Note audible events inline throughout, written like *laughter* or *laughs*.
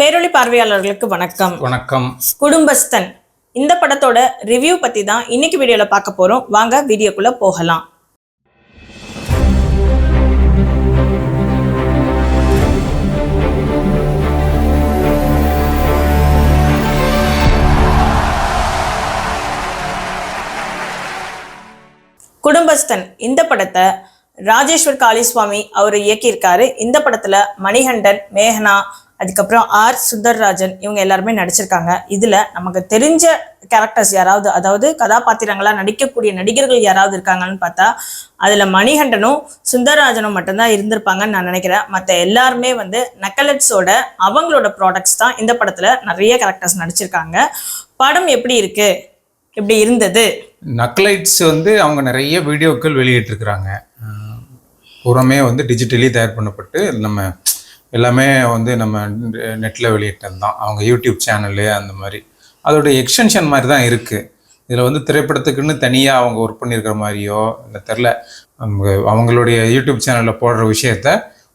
பேரொளி பார்வையாளர்களுக்கு வணக்கம். வணக்கம். குடும்பஸ்தன். இந்த படத்தோட ரிவ்யூ பத்தி தான் இன்னைக்கு வீடியோல பார்க்க போறோம். வாங்க வீடியோக்குள்ள போகலாம். குடும்பஸ்தன். இந்த படத்தை ராஜேஸ்வர் காளிஸ்வாமி அவர் இயக்கியிருக்காரு. இந்த படத்துல மணிகண்டன் மேகனா அதுக்கப்புறம் ஆர் சுந்தர்ராஜன் இவங்க எல்லாருமே நடிச்சிருக்காங்க. இதில் நமக்கு தெரிஞ்ச கேரக்டர்ஸ் யாராவது அதாவது கதாபாத்திரங்களாக நடிக்கக்கூடிய நடிகர்கள் யாராவது இருக்காங்கன்னு பார்த்தா அதில் மணிகண்டனும் சுந்தரராஜனும் மட்டும்தான் இருந்திருப்பாங்கன்னு நான் நினைக்கிறேன். மற்ற எல்லாருமே வந்து நக்கலட்ஸோட அவங்களோட ப்ராடக்ட்ஸ் தான் இந்த படத்தில் நிறைய கேரக்டர்ஸ் நடிச்சிருக்காங்க. படம் எப்படி இருக்கு? எப்படி இருந்தது? நக்லைட்ஸ் வந்து அவங்க நிறைய வீடியோக்கள் வெளியிட்டிருக்கிறாங்க. புறமே வந்து டிஜிட்டலி தயார் பண்ணப்பட்டு நம்ம எல்லாமே வந்து நம்ம நெட்டில் வெளியிட்டது தான். அவங்க யூடியூப் சேனலு அந்த மாதிரி. அதோட எக்ஸ்டென்ஷன் மாதிரி தான் இருக்குது இதில் வந்து திரைப்படத்துக்குன்னு தனியாக அவங்க ஒர்க் பண்ணியிருக்கிற மாதிரியோ இல்லை தெரில. அவங்களுடைய யூடியூப் சேனலில் போடுற விஷயத்த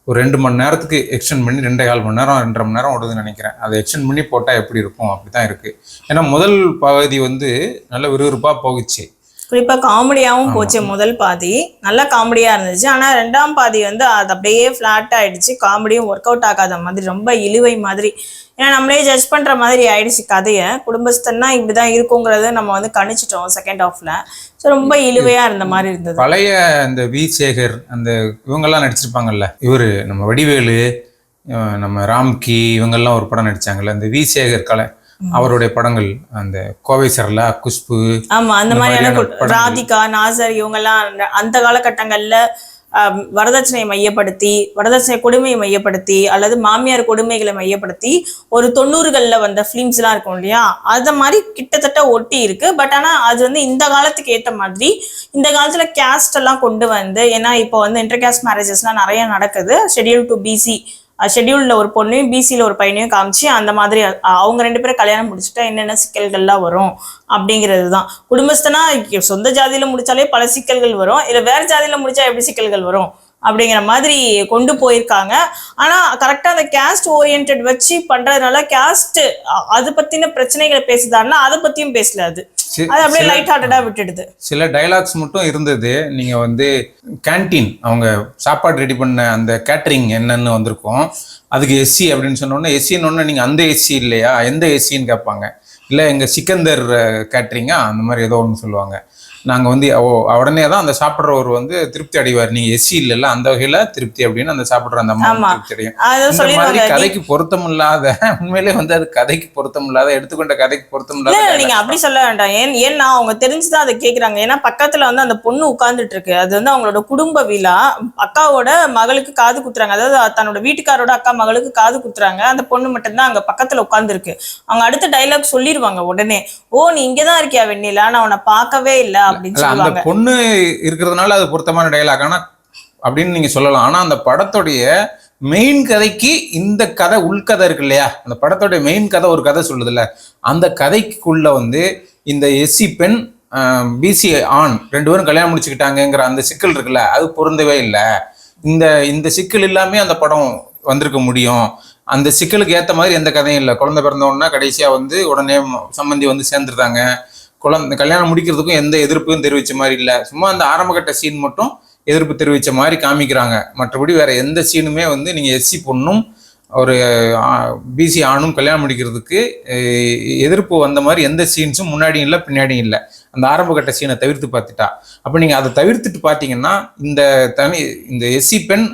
ஒரு ரெண்டு மணி நேரத்துக்கு எக்ஸ்டெண்ட் பண்ணி ரெண்டே கால் மணி நேரம் ரெண்டரை மணி நேரம் ஓடுதுன்னு நினைக்கிறேன். அதை எக்ஸ்டெண்ட் பண்ணி போட்டால் எப்படி இருக்கும்? அப்படி தான் இருக்குது ஏன்னா முதல் பகுதி வந்து நல்ல விறுவிறுப்பாக போகுச்சு. குறிப்பா காமெடியாவும் போச்சு முதல் பாதி. நல்ல காமெடியா இருந்துச்சு. ஆனா ரெண்டாம் பாதி வந்து அது அப்படியே ஃபிளாட் ஆயிடுச்சு. காமெடியும் ஒர்க் அவுட் ஆகாத மாதிரி ரொம்ப இழுவை மாதிரி. ஏன்னா நம்மளே ஜட்ஜ் பண்ற மாதிரி ஆயிடுச்சு கதையை. குடும்பஸ்தன்னா இப்படிதான் இருக்குங்கிறத நம்ம வந்து கணிச்சிட்டோம் செகண்ட் ஹாஃப்ல ஸோ ரொம்ப இழுவையா இருந்த மாதிரி இருந்தது. பழைய அந்த வி. சேகர் அந்த இவங்கெல்லாம் நடிச்சிருப்பாங்கல்ல இவர் நம்ம வடிவேலு நம்ம ராம்கி இவங்கெல்லாம் ஒரு படம் நடிச்சாங்கல்ல அந்த வி. சேகர் கலை. அவருடைய படங்கள் அந்த கோவை சரளா குஷ்பு ஆமா அந்த மாதிரியான. ராதிகா நாசர் இவங்கெல்லாம் அந்த- அந்த காலகட்டங்கள்ல வரதட்சணையை மையப்படுத்தி வரதட்சணை கொடுமையை மையப்படுத்தி அல்லது மாமியார் கொடுமைகளை மையப்படுத்தி ஒரு தொண்ணூறுகள்ல வந்த ஃபிலிம்ஸ்லாம் இருக்கும் இல்லையா? அத மாதிரி கிட்டத்தட்ட ஒட்டி இருக்கு. பட் ஆனா அது வந்து இந்த காலத்துக்கு ஏத்த மாதிரி இந்த காலத்துல கேஸ்ட் எல்லாம் கொண்டு வந்து ஏன்னா இப்போ வந்து இன்டர் கேஸ்ட் மேரேஜஸ்லாம் நிறைய நடக்குது. ஷெட்யூல் டு பிசி ஷெட்யூல்ல ஒரு பொண்ணையும் பிசியில் ஒரு பையனையும் காமிச்சு அந்த மாதிரி அவங்க ரெண்டு பேரும் கல்யாணம் முடிச்சுட்டா என்னென்ன சிக்கல்கள்லாம் வரும் அப்படிங்கிறது தான் குடும்பஸ்தனா சொந்த ஜாதியில முடிச்சாலே பல சிக்கல்கள் வரும். இல்லை வேற ஜாதியில முடிச்சா எப்படி சிக்கல்கள் வரும்? அப்படிங்கிற மாதிரி கொண்டு போயிருக்காங்க. ஆனா கரெக்டா அந்த கேஸ்ட் ஓரியன்ட் வச்சு பண்றதுனால கேஸ்ட் அது பத்தின பிரச்சனைகளை பேசுதான்னா அதை பத்தியும் பேசல அது. அது அப்படியே லைட் ஹார்ட்டடா விட்டுடுது. சில டைலாக்ஸ் மட்டும் இருந்தது. நீங்க வந்து கேண்டீன் அவங்க சாப்பாடு ரெடி பண்ண அந்த கேட்டரிங் என்னன்னு வந்திருக்கும். அதுக்கு எஸ்சி அப்படின்னு சொன்னோன்னே எஸ்சின்னு நீங்கள் அந்த எஸ்சி இல்லையா? எந்த எஸ்சின்னு கேட்பாங்க. இல்லை எங்கள் சிக்கந்தர் கேட்டரிங்கா அந்த மாதிரி ஏதோ ஒன்று சொல்லுவாங்க. நாங்கள் வந்து ஓ உடனே தான் அந்த சாப்பிட்றவர் வந்து திருப்தி அடைவார். நீங்கள் எஸ்சி இல்லைல்ல அந்த வகையில் திருப்தி அப்படின்னு அந்த சாப்பிட்ற அந்த அம்மா. திருப்தி அடையும். இந்த மாதிரி கதைக்கு பொருத்தம் இல்லாத உண்மையிலே வந்து அது கதைக்கு பொருத்தம் இல்லாத எடுத்துக்கொண்ட கதைக்கு பொருத்தம் இல்ல இல்லாத இல்ல, நீங்க அப்படி சொல்ல வேண்டாம். ஏன் ஏன்னா அவங்க தெரிஞ்சுதான் அதை கேக்குறாங்க. ஏன்னா பக்கத்துல வந்து அந்த பொண்ணு உட்கார்ந்துட்டு இருக்கு அது வந்து அவங்களோட குடும்ப விழா. அக்காவோட மகளுக்கு காது குத்துறாங்க. அதாவது தன்னோட வீட்டுக்காரோட அக்கா மகளுக்கு காது குத்துறாங்க. அந்த பொண்ணு மட்டும்தான் அங்க பக்கத்துல உட்கார்ந்துருக்கு. அவங்க அடுத்த டைலாக் சொல்லிடுவாங்க உடனே. ஓ நீ இங்கதான் இருக்கியா வெண்ணிலா? நான் உன்னை பார்க்கவே இல்ல. அப்படின்னு அந்த பொண்ணு இருக்கிறதுனால அது பொருத்தமான டயலாக் ஆனா அப்படின்னு நீங்க சொல்லலாம். ஆனா அந்த படத்துடைய மெயின் கதைக்கு இந்த கதை உள்கதை இருக்கு இல்லையா? அந்த படத்தோட மெயின் கதை ஒரு கதை சொல்லுதுல்ல. அந்த கதைக்குள்ள வந்து இந்த எஸ்சி பெண் பிசி ஆண் ரெண்டு பேரும் கல்யாணம் முடிச்சுக்கிட்டாங்கங்கிற அந்த சிக்கல் இருக்குல்ல? அது பொருந்தவே இல்லை. இந்த இந்த சிக்கல் இல்லாமே அந்த படம் வந்திருக்க முடியும். அந்த சிக்கலுக்கு ஏற்ற மாதிரி எந்த கதையும் இல்லை. குழந்தை பிறந்த உடனே கடைசியாக வந்து உடனே சம்மந்தி வந்து சேர்ந்துருந்தாங்க. குழந்தை கல்யாணம் முடிக்கிறதுக்கும் எந்த எதிர்ப்பும் தெரிவித்த மாதிரி இல்லை. சும்மா அந்த ஆரம்பகட்ட சீன் மட்டும் எதிர்ப்பு தெரிவித்த மாதிரி காமிக்கிறாங்க. மற்றபடி வேற எந்த சீனுமே வந்து நீங்கள் எஸ்சி பொண்ணும் ஒரு பிசி ஆணும் கல்யாணம் முடிக்கிறதுக்கு எதிர்ப்பு வந்த மாதிரி எந்த சீன்ஸும் முன்னாடியும் இல்லை பின்னாடியும் இல்லை. அந்த ஆரம்பகட்ட சீனை தவிர்த்து பார்த்துட்டா. அப்போ நீங்கள் அதை தவிர்த்துட்டு பார்த்தீங்கன்னா இந்த தனி இந்த எஸ்சி பெண்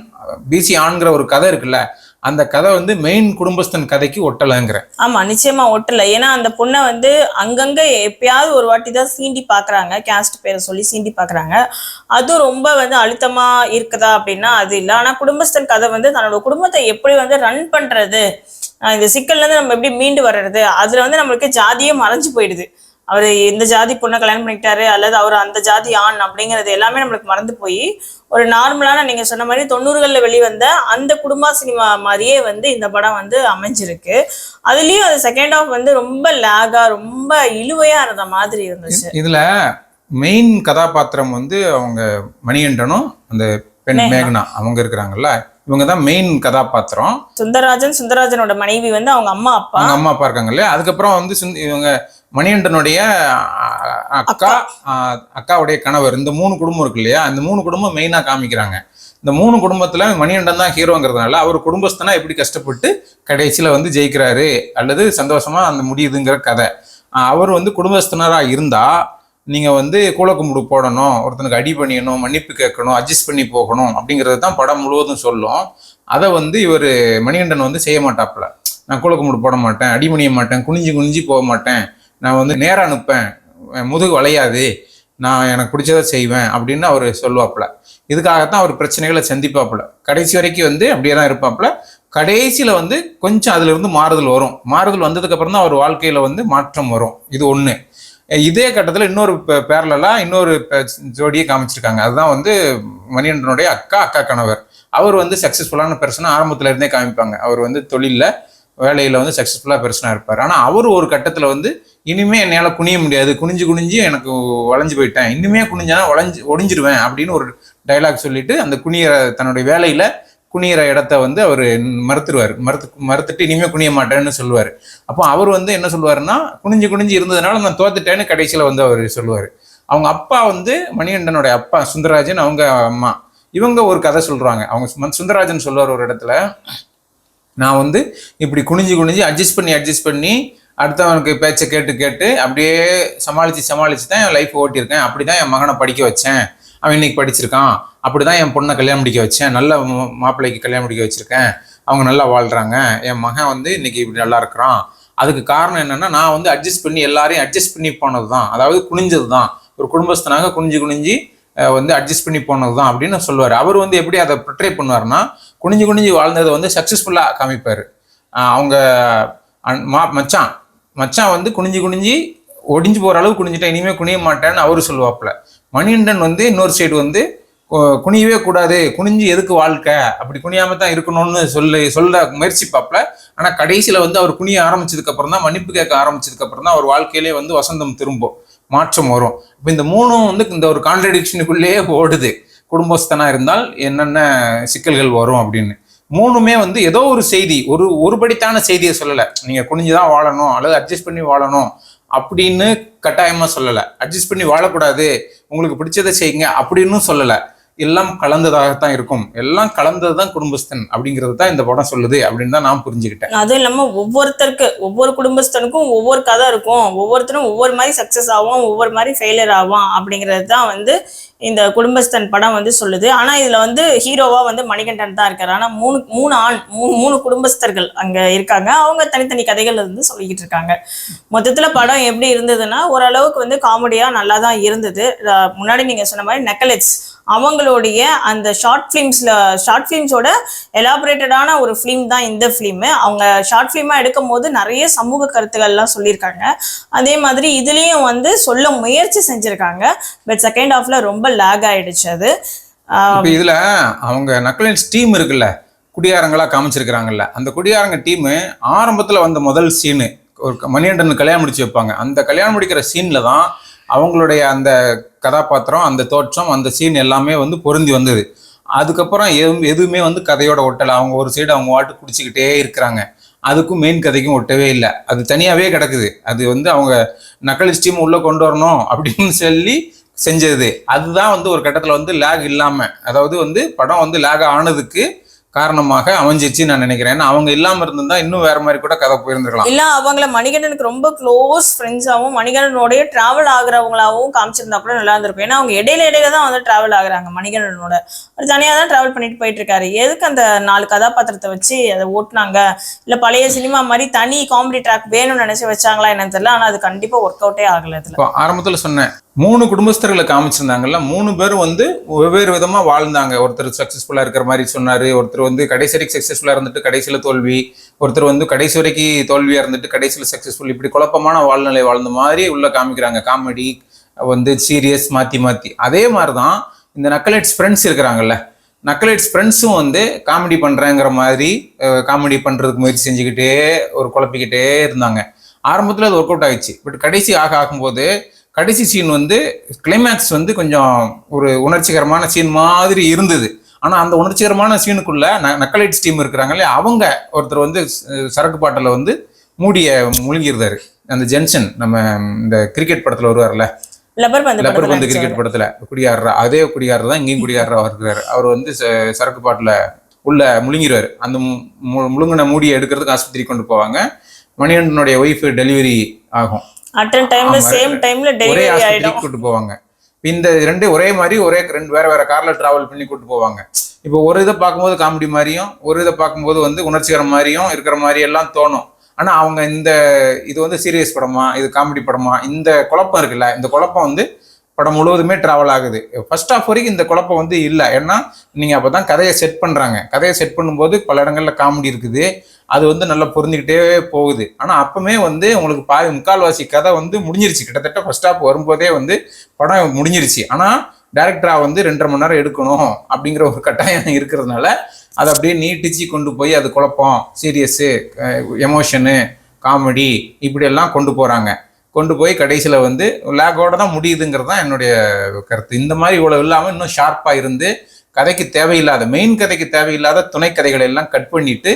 பிசி ஆண்கிற ஒரு கதை இருக்குல்ல அந்த கதை வந்து மெயின் குடும்பஸ்தன் கதைக்கு ஒட்டலைங்கிற. ஆமா நிச்சயமா ஒட்டல. ஏன்னா அந்த பொண்ணை வந்து அங்கங்க எப்பயாவது ஒரு வாட்டி தான் சீண்டி பாக்குறாங்க. கேஸ்ட் பேரை சொல்லி சீண்டி பாக்குறாங்க. அதுவும் ரொம்ப வந்து அழுத்தமா இருக்குதா அப்படின்னா அது இல்லை. ஆனா குடும்பஸ்தன் கதை வந்து தன்னோட குடும்பத்தை எப்படி வந்து ரன் பண்றது? இந்த சிக்கல்ல இருந்து நம்ம எப்படி மீண்டு வர்றது? அதுல வந்து நம்மளுக்கு ஜாதியே மறைஞ்சு போயிடுது. அவர் இந்த ஜாதி பொண்ணை கல்யாணம் பண்ணிக்கிட்டாரு அல்லது அவர் அந்த ஜாதி ஆண் அப்படிங்கிறது எல்லாமே நம்மளுக்கு மறந்து போய் ஒரு நார்மலான நீங்க சொன்ன மாதிரி தொண்ணூறுகள்ல வெளிவந்த அந்த குடும்ப சினிமா மாதிரியே வந்து இந்த படம் வந்து அமைஞ்சிருக்கு. அதுலயும் அது செகண்ட் ஹாஃப் வந்து ரொம்ப லேகா ரொம்ப இழுவையா இருந்த மாதிரி இருந்துச்சு. இதுல மெயின் கதாபாத்திரம் வந்து அவங்க மணிகண்டனும் அந்த பெண் மேகனா. அவங்க இருக்கிறாங்கல்ல இவங்க தான் மெயின் கதாபாத்திரம். சுந்தரராஜன் சுந்தரராஜனோட மனைவி வந்து அவங்க அம்மா அப்பா. அவங்க அம்மா அப்பா இருக்காங்க இல்லையா? அதுக்கப்புறம் வந்து இவங்க மணிகண்டனுடைய அக்கா அக்காவுடைய கணவர். இந்த மூணு குடும்பம் இருக்கு இல்லையா? இந்த மூணு குடும்பம் மெயினா காமிக்கிறாங்க. இந்த மூணு குடும்பத்துல மணிகண்டன் தான் ஹீரோங்கிறதுனால அவர் குடும்பஸ்தனா எப்படி கஷ்டப்பட்டு கடைசியில வந்து ஜெயிக்கிறாரு அல்லது சந்தோஷமா அந்த முடியுதுங்கிற கதை. அவர் வந்து குடும்பஸ்தனரா இருந்தா நீங்க வந்து கூலக்கும்பிடு போடணும் ஒருத்தனுக்கு அடி பண்ணிடணும் மன்னிப்பு கேட்கணும் அட்ஜஸ்ட் பண்ணி போகணும் அப்படிங்கிறது தான் படம் முழுவதும் சொல்லும். அதை வந்து இவர் மணிகண்டன் வந்து செய்ய மாட்டாப்புல. நான் கூலக்கும்பிடு போட மாட்டேன் அடி பண்ணிய மாட்டேன் குனிஞ்சு குனிஞ்சு போக மாட்டேன் நான் வந்து நேரம் அனுப்பேன் முதுகு வளையாது. நான் எனக்கு பிடிச்சதை செய்வேன் அப்படின்னு அவர் சொல்லுவாப்புல. இதுக்காகத்தான் அவர் பிரச்சனைகளை சந்திப்பாப்புல. கடைசி வரைக்கும் வந்து அப்படியே தான் இருப்பாப்புல. கடைசியில் வந்து கொஞ்சம் அதுலேருந்து மாறுதல் வரும். மாறுதல் வந்ததுக்கப்புறம் தான் அவர் வாழ்க்கையில் வந்து மாற்றம் வரும். இது ஒன்று இதே கட்டத்தில் இன்னொரு பேரலாம் இன்னொரு ஜோடியை காமிச்சிருக்காங்க. அதுதான் வந்து மணிகண்டனுடைய அக்கா அக்கா கணவர். அவர் வந்து சக்ஸஸ்ஃபுல்லான பெர்சனா ஆரம்பத்துல இருந்தே காமிப்பாங்க. அவர் வந்து தொழிலில் வேலையில் வந்து சக்ஸஸ்ஃபுல்லாக பெருசனாக இருப்பார். ஆனால் அவர் ஒரு கட்டத்தில் வந்து இனிமே என்னால் குனிய முடியாது. குனிஞ்சு குனிஞ்சு எனக்கு வளைஞ்சு போயிட்டேன். இனிமே குனிஞ்சானா வளைஞ்சு ஒடிஞ்சிருவேன் அப்படின்னு ஒரு டைலாக் சொல்லிட்டு அந்த குனியிற தன்னுடைய வேலையில் குனியிற இடத்த வந்து அவர் மறுத்துருவார். மறுத்து மறுத்துட்டு இனிமே குனிய மாட்டேன்னு சொல்லுவார். அப்போ அவர் வந்து என்ன சொல்லுவாருன்னா குனிஞ்சு குனிஞ்சு இருந்ததுனால நான் தோத்துட்டேன்னு கடைசியில் வந்து அவர் சொல்லுவார். அவங்க அப்பா வந்து மணிகண்டனுடைய அப்பா சுந்தரராஜன் அவங்க அம்மா. இவங்க ஒரு கதை சொல்கிறாங்க அவங்க சுந்தரராஜன் சொல்லுவார் ஒரு இடத்துல நான் வந்து இப்படி குனிஞ்சு குனிஞ்சு அட்ஜஸ்ட் பண்ணி அட்ஜஸ்ட் பண்ணி அடுத்தவனுக்கு பேச்சை கேட்டு கேட்டு அப்படியே சமாளித்து சமாளித்து தான் என் லைஃப் ஓட்டியிருக்கேன். அப்படி தான் என் மகனை படிக்க வச்சேன். அவன் இன்னைக்கு படிச்சிருக்கான். அப்படி தான் என் பொண்ணை கல்யாணம் முடிக்க வச்சேன். நல்ல மா- மாப்பிள்ளைக்கு கல்யாணம் முடிக்க வச்சுருக்கேன். அவங்க நல்லா வாழ்கிறாங்க என் மகன் வந்து இன்னைக்கு இப்படி நல்லா இருக்கிறான். அதுக்கு காரணம் என்னென்னா நான் வந்து அட்ஜஸ்ட் பண்ணி எல்லாரையும் அட்ஜஸ்ட் பண்ணி போனது தான் அதாவது குனிஞ்சது தான் ஒரு குடும்பஸ்தனாக குனிஞ்சு குனிஞ்சு வந்து அட்ஜஸ்ட் பண்ணி போனது தான் அப்படின்னு சொல்லுவார். அவர் வந்து எப்படி அதை ப்ரிட்ரே பண்ணுவார்னா குனிஞ்சு குனிஞ்சு வாழ்ந்ததை வந்து சக்ஸஸ்ஃபுல்லாக காமிப்பார். அவங்க மா மச்சான் மச்சான் வந்து குனிஞ்சு குனிஞ்சு ஒடிஞ்சு போகிற அளவு குனிஞ்சிட்டேன் இனிமேல் குனிய மாட்டேன்னு அவரு சொல்லுவாப்புல. மணிகண்டன் வந்து இன்னொரு சைடு வந்து கு- குனியவே கூடாது. குனிஞ்சு எதுக்கு வாழ்க்கை? அப்படி குனியாம தான் இருக்கணும்னு சொல்லி சொல்ல முயற்சிப்பாப்ல ஆனால் கடைசியில் வந்து அவர் குனிய ஆரம்பிச்சதுக்கப்புறம் தான் மன்னிப்பு கேட்க ஆரம்பிச்சதுக்கப்புறம் தான் அவர் வாழ்க்கையிலே வந்து வசந்தம் திரும்பும். மாற்றம் வரும். இப்போ இந்த மூணும் வந்து இந்த ஒரு கான்ட்ரடிக்ஷனுக்குள்ளேயே ஓடுது. குடும்பஸ்தனா இருந்தால் என்னென்ன சிக்கல்கள் வரும் அப்படின்னு. மூணுமே வந்து ஏதோ ஒரு செய்தி ஒரு ஒருபடித்தான செய்தியை சொல்லலை. நீங்கள் குனிஞ்சுதான் வாழணும் அல்லது அட்ஜஸ்ட் பண்ணி வாழணும் அப்படின்னு கட்டாயமாக சொல்லலை. அட்ஜஸ்ட் பண்ணி வாழக்கூடாது. உங்களுக்கு பிடிச்சதை செய்யுங்க அப்படின்னு சொல்லலை. எல்லாம் கலந்ததாகத்தான் இருக்கும். எல்லாம் கலந்தது தான் குடும்பஸ்தன் அப்படிங்கிறது தான் இந்த படம் சொல்லுது அப்படின்னு தான் நான் புரிஞ்சுக்கிட்டேன். அதுவும் இல்லாம ஒவ்வொருத்தருக்கு ஒவ்வொரு குடும்பஸ்தனுக்கும் ஒவ்வொரு கதை இருக்கும். ஒவ்வொருத்தரும் ஒவ்வொரு மாதிரி சக்சஸ் ஆகும் ஒவ்வொரு மாதிரி ஃபெயிலியர் ஆகும் அப்படிங்கிறது தான் வந்து இந்த குடும்பஸ்தன் படம் வந்து சொல்லுது. ஆனா இதுல வந்து ஹீரோவா வந்து மணிகண்டன் தான் இருக்காரு. ஆனா மூணு மூணு ஆண் மூணு மூணு குடும்பஸ்தர்கள் அங்க இருக்காங்க. அவங்க தனித்தனி கதைகள் வந்து சொல்லிக்கிட்டு இருக்காங்க. மொத்தத்துல படம் எப்படி இருந்ததுன்னா ஓரளவுக்கு வந்து காமெடியா நல்லா தான் இருந்தது. முன்னாடி நீங்க சொன்ன மாதிரி நெக்கலெட்ஸ் அவங்களுடைய அந்த ஷார்ட் ஃபிலிம்ஸ்ல ஷார்ட் ஃபிலிம்ஸோட எலாபரேட்டடான ஒரு ஃபிலிம் தான் இந்த ஃபிலிம் அவங்க ஷார்ட் ஃபிலிமாக எடுக்கும் போது நிறைய சமூக கருத்துக்கள்லாம் சொல்லியிருக்காங்க. அதே மாதிரி இதுலேயும் வந்து சொல்ல முயற்சி செஞ்சுருக்காங்க. பட் செகண்ட் ஹாஃப்ல ரொம்ப லேக் ஆயிடுச்சு அது. இதுல அவங்க நக்கலைன்ஸ் டீம் இருக்குல்ல குடியாரங்களா காமிச்சிருக்கிறாங்கல்ல அந்த குடியாரங்க டீம் ஆரம்பத்துல வந்த முதல் சீனு ஒரு மணிகண்டன் கல்யாணம் முடிச்சு வைப்பாங்க. அந்த கல்யாணம் முடிக்கிற சீன்ல தான் அவங்களுடைய அந்த கதாபாத்திரம் அந்த தோற்றம் அந்த சீன் எல்லாமே வந்து பொருந்தி வந்தது. அதுக்கப்புறம் எதுவும் எதுவுமே வந்து கதையோட ஒட்டலை. அவங்க ஒரு சைடு அவங்க வாட்டு குடிச்சிக்கிட்டே இருக்கிறாங்க. அதுக்கும் மெயின் கதைக்கும் ஒட்டவே இல்லை. அது தனியாகவே கிடக்குது. அது வந்து அவங்க நக்கலிஸ் டீம் கொண்டு வரணும் அப்படின்னு *laughs* சொல்லி செஞ்சது. அதுதான் வந்து ஒரு கட்டத்தில் வந்து லேக் இல்லாமல் அதாவது வந்து படம் வந்து லேக் ஆனதுக்கு காரணமாக அமைஞ்சிச்சு நான் நினைக்கிறேன். அவங்க இல்லாம இருந்திருந்தா இன்னும் வேற மாதிரி கூட கதை போயிருந்திருக்கலாம். இல்ல அவங்கள மணிகண்டனுக்கு ரொம்ப க்ளோஸ் ஃப்ரெண்ட்ஸாவும் மணிகண்டனோடய டிராவல் ஆகுறவங்களாவும் காமிச்சிருந்தா கூட நல்லா இருந்திருக்கும். ஏன்னா அவங்க இடையில இடையில தான் வந்து டிராவல் ஆகுறாங்க மணிகண்டனோட. அவர் தனியா தான் டிராவல் பண்ணிட்டு போயிட்டு இருக்காரு. எதுக்கு அந்த நாலு கதாபாத்திரத்தை வச்சு அதை ஓட்டுனாங்க? இல்ல பழைய சினிமா மாதிரி தனி காமெடி ட்ராக் வேணும்னு நினைச்சு வச்சாங்களா என்னன்னு தெரியல. ஆனா அது கண்டிப்பா ஒர்க் அவுட்டே ஆகல ஆரம்பத்துல சொன்னேன் மூணு குடும்பஸ்தர்களை காமிச்சிருந்தாங்கல்ல மூணு பேரும் வந்து வெவ்வேறு விதமா வாழ்ந்தாங்க. ஒருத்தர் சக்சஸ்ஃபுல்லா இருக்கிற மாதிரி சொன்னாரு ஒருத்தர் வந்து கடைசி வரைக்கும் சக்சஸ்ஃபுல்லா இருந்துட்டு கடைசியில தோல்வி ஒருத்தர் வந்து கடைசி வரைக்கும் தோல்வியா இருந்துட்டு கடைசியில சக்சஸ்ஃபுல் இப்படி குழப்பமான வாழ்நிலை வாழ்ந்த மாதிரி உள்ள காமிக்கிறாங்க. காமெடி வந்து சீரியஸ் மாத்தி மாத்தி. அதே மாதிரிதான் இந்த நக்கலைட்ஸ் ஃப்ரெண்ட்ஸ் இருக்கிறாங்கல்ல நக்கலைட்ஸ் ஃப்ரெண்ட்ஸும் வந்து காமெடி பண்றேங்கிற மாதிரி காமெடி பண்றதுக்கு முயற்சி செஞ்சுக்கிட்டே ஒரு குழப்பிக்கிட்டே இருந்தாங்க. ஆரம்பத்தில் அது ஒர்க் அவுட் ஆயிடுச்சு. பட் கடைசி ஆக ஆகும்போது கடைசி சீன் வந்து கிளைமேக்ஸ் வந்து கொஞ்சம் ஒரு உணர்ச்சிகரமான சீன் மாதிரி இருந்தது. ஆனா அந்த உணர்ச்சிகரமான சீனுக்குள்ள ந- நக்கலைட்ஸ் டீம் இருக்கிறாங்க இல்லையா? அவங்க ஒருத்தர் வந்து சரக்கு பாட்டில வந்து மூடிய முழுங்கிருந்தாரு அந்த ஜென்சன் நம்ம இந்த கிரிக்கெட் படத்துல வருவார்ல? லப்பர் பந்து நடிச்சவர். கிரிக்கெட் படத்துல. குடியாடுற அதே குடியாடுற தான் இங்கேயும் குடியாடுறா இருக்கிறாரு அவர் வந்து சரக்கு பாட்டில உள்ள முழுங்கிடுவாரு அந்த முழுங்கின மூடியை எடுக்கிறதுக்கு ஆஸ்பத்திரி கொண்டு போவாங்க. மணிகண்டனுடைய ஒய்ஃப் டெலிவரி ஆகும். அட்டன் டைம்ல சேம் டைம்ல டெலிவரி ஆயிடும். கூட்டு போவாங்க. இந்த ரெண்டு ஒரே மாதிரி ஒரே ரெண்டு வேற வேற கார்ல டிராவல் பண்ணி கூட்டு போவாங்க. இப்போ ஒரு இதை பார்க்கும்போது காமெடி மாதிரியும் ஒரு இதை பார்க்கும்போது வந்து உணர்ச்சிகரம் மாதிரியும் இருக்கிற மாதிரி எல்லாம் தோணும். ஆனா அவங்க இந்த இது வந்து சீரியஸ் படமா இது காமெடி படமா இந்த குழப்பம் இருக்குல்ல இந்த குழப்பம் வந்து படம் முழுவதுமே ட்ராவல் ஆகுது. ஃபர்ஸ்ட் ஆஃப் வரைக்கும் இந்த குழப்பம் வந்து இல்லை. ஏன்னா நீங்கள் அப்போ தான் கதையை செட் பண்ணுறாங்க கதையை செட் பண்ணும்போது பல இடங்களில் காமெடி இருக்குது. அது வந்து நல்லா பொருந்திக்கிட்டே போகுது. ஆனால் அப்பவுமே வந்து உங்களுக்கு பாதி முக்கால்வாசி கதை வந்து முடிஞ்சிருச்சு. கிட்டத்தட்ட ஃபர்ஸ்ட் ஆஃப் வரும்போதே வந்து படம் முடிஞ்சிருச்சு. ஆனால் டேரக்டராக வந்து ரெண்டரை மணி நேரம் எடுக்கணும் அப்படிங்கிற ஒரு கட்டாயம் இருக்கிறதுனால அதை அப்படியே நீட்டிச்சு கொண்டு போய் அது குழப்பம் சீரியஸு எமோஷனு காமெடி இப்படியெல்லாம் கொண்டு போகிறாங்க கொண்டு போய் கடைசியில் வந்து லேக்கோட தான் முடியுதுங்கிறது தான் என்னுடைய கருத்து. இந்த மாதிரி இவ்வளோ இல்லாமல் இன்னும் ஷார்ப்பாக இருந்து கதைக்கு தேவையில்லாத மெயின் கதைக்கு தேவையில்லாத துணை கதைகளை எல்லாம் கட் பண்ணிட்டு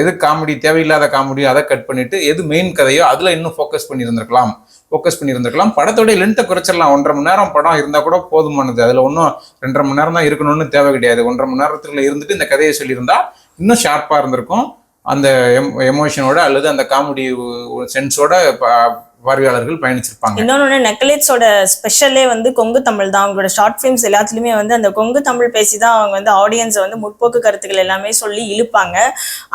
எது காமெடி தேவையில்லாத காமெடியோ அதை கட் பண்ணிட்டு எது மெயின் கதையோ அதில் இன்னும் ஃபோக்கஸ் பண்ணியிருந்திருக்கலாம். ஃபோக்கஸ் பண்ணியிருந்திருக்கலாம். படத்தோடைய லென்த்தை குறைச்சிடலாம். ஒன்றரை மணி நேரம் படம் இருந்தால் கூட போதுமானது. அதில் ஒன்றும் ரெண்டரை மணி நேரம் தான் இருக்கணும்னு தேவை கிடையாது. ஒன்றரை மணி நேரத்தில் இருந்துட்டு இந்த கதையை சொல்லியிருந்தா இன்னும் ஷார்ப்பாக இருந்திருக்கும். அந்த எம் எமோஷனோட அல்லது அந்த காமெடி சென்ஸோட பார்வையாளர்கள் பயணிச்சிருப்பாங்க. இன்னொன்னு நெக்லேட்ஸோட ஸ்பெஷலே வந்து கொங்கு தமிழ் தான். அவங்களோட ஷார்ட் ஃபிலிம்ஸ் எல்லாத்துலயுமே வந்து அந்த கொங்கு தமிழ் பேசி தான் அவங்க வந்து ஆடியன்ஸை வந்து முற்போக்கு கருத்துக்கள் எல்லாமே சொல்லி இழுப்பாங்க.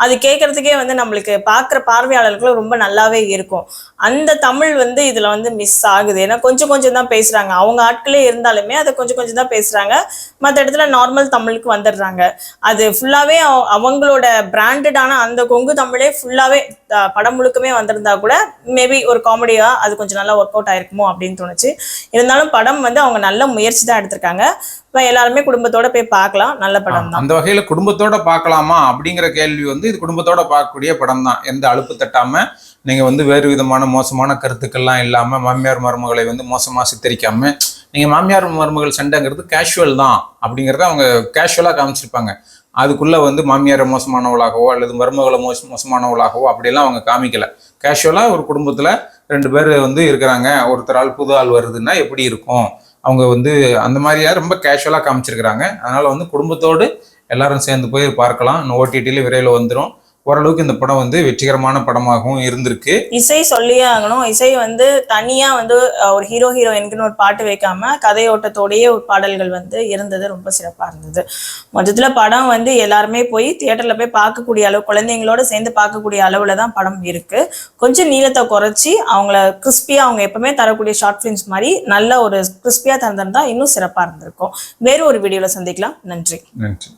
அது கேட்கறதுக்கே வந்து நம்மளுக்கு பார்க்குற பார்வையாளர்களும் ரொம்ப நல்லாவே இருக்கும். அந்த தமிழ் வந்து இதுல வந்து மிஸ் ஆகுது. ஏன்னா கொஞ்சம் கொஞ்சம் தான் பேசுறாங்க. அவங்க ஆட்களே இருந்தாலுமே அதை கொஞ்சம் கொஞ்சம் தான் பேசுறாங்க. மற்ற இடத்துல நார்மல் தமிழுக்கு வந்துடுறாங்க. அது ஃபுல்லாவே அவங்களோட பிராண்டடான அந்த கொங்கு தமிழே ஃபுல்லாவே படம் முழுக்கமே வந்திருந்தா கூட மேபி ஒரு காமெடி காமெடியா அது கொஞ்சம் நல்லா ஒர்க் அவுட் ஆயிருக்குமோ அப்படின்னு தோணுச்சு. இருந்தாலும் படம் வந்து அவங்க நல்ல முயற்சி தான் எடுத்திருக்காங்க. இப்போ எல்லாருமே குடும்பத்தோட போய் பார்க்கலாம். நல்ல படம் தான். அந்த வகையில குடும்பத்தோட பார்க்கலாமா அப்படிங்கிற கேள்வி வந்து இது குடும்பத்தோட பார்க்கக்கூடிய படம் தான். எந்த அலுப்பு தட்டாம நீங்க வந்து வேறு விதமான மோசமான கருத்துக்கள்லாம் இல்லாம மாமியார் மருமகளை வந்து மோசமா சித்தரிக்காம நீங்க மாமியார் மருமகள் சண்டைங்கிறது கேஷுவல் தான் அப்படிங்கறத அவங்க கேஷுவலா காமிச்சிருப்பாங்க. அதுக்குள்ளே வந்து மாமியாரை மோசமானவளாகவோ அல்லது மருமகளை மோச மோசமானவளாகவோ அப்படிலாம் அவங்க காமிக்கல. கேஷுவலாக ஒரு குடும்பத்தில் ரெண்டு பேர் வந்து இருக்கிறாங்க. ஒருத்தர் ஆள் புது ஆள் வருதுன்னா எப்படி இருக்கும்? அவங்க வந்து அந்த மாதிரியா ரொம்ப கேஷுவலாக காமிச்சிருக்கிறாங்க. அதனால் வந்து குடும்பத்தோடு எல்லாரும் சேர்ந்து போய் பார்க்கலாம். இன்னும் ஓடிடியில் விரைவில் வந்துடும் ஓரளவுக்கு இந்த படம் வந்து வெற்றிகரமான படமாகவும் இருந்திருக்கு. இசை சொல்லியே ஆகணும். இசை வந்து தனியா வந்து ஒரு ஹீரோ ஹீரோயினுக்குன்னு ஒரு பாட்டு வைக்காம கதையோட்டத்தோடயே ஒரு பாடல்கள் வந்து இருந்தது. ரொம்ப சிறப்பா இருந்தது. மொத்தத்துல படம் வந்து எல்லாருமே போய் தியேட்டர்ல போய் பார்க்கக்கூடிய அளவு குழந்தைங்களோட சேர்ந்து பார்க்கக்கூடிய அளவுல தான் படம் இருக்கு. கொஞ்சம் நீளத்தை குறைச்சி அவங்கள கிறிஸ்பியா அவங்க எப்பவுமே தரக்கூடிய ஷார்ட் ஃபிலிம்ஸ் மாதிரி நல்ல ஒரு கிறிஸ்பியா தந்திருந்தா இன்னும் சிறப்பா இருந்திருக்கும். வேறு ஒரு வீடியோல சந்திக்கலாம். நன்றி. நன்றி.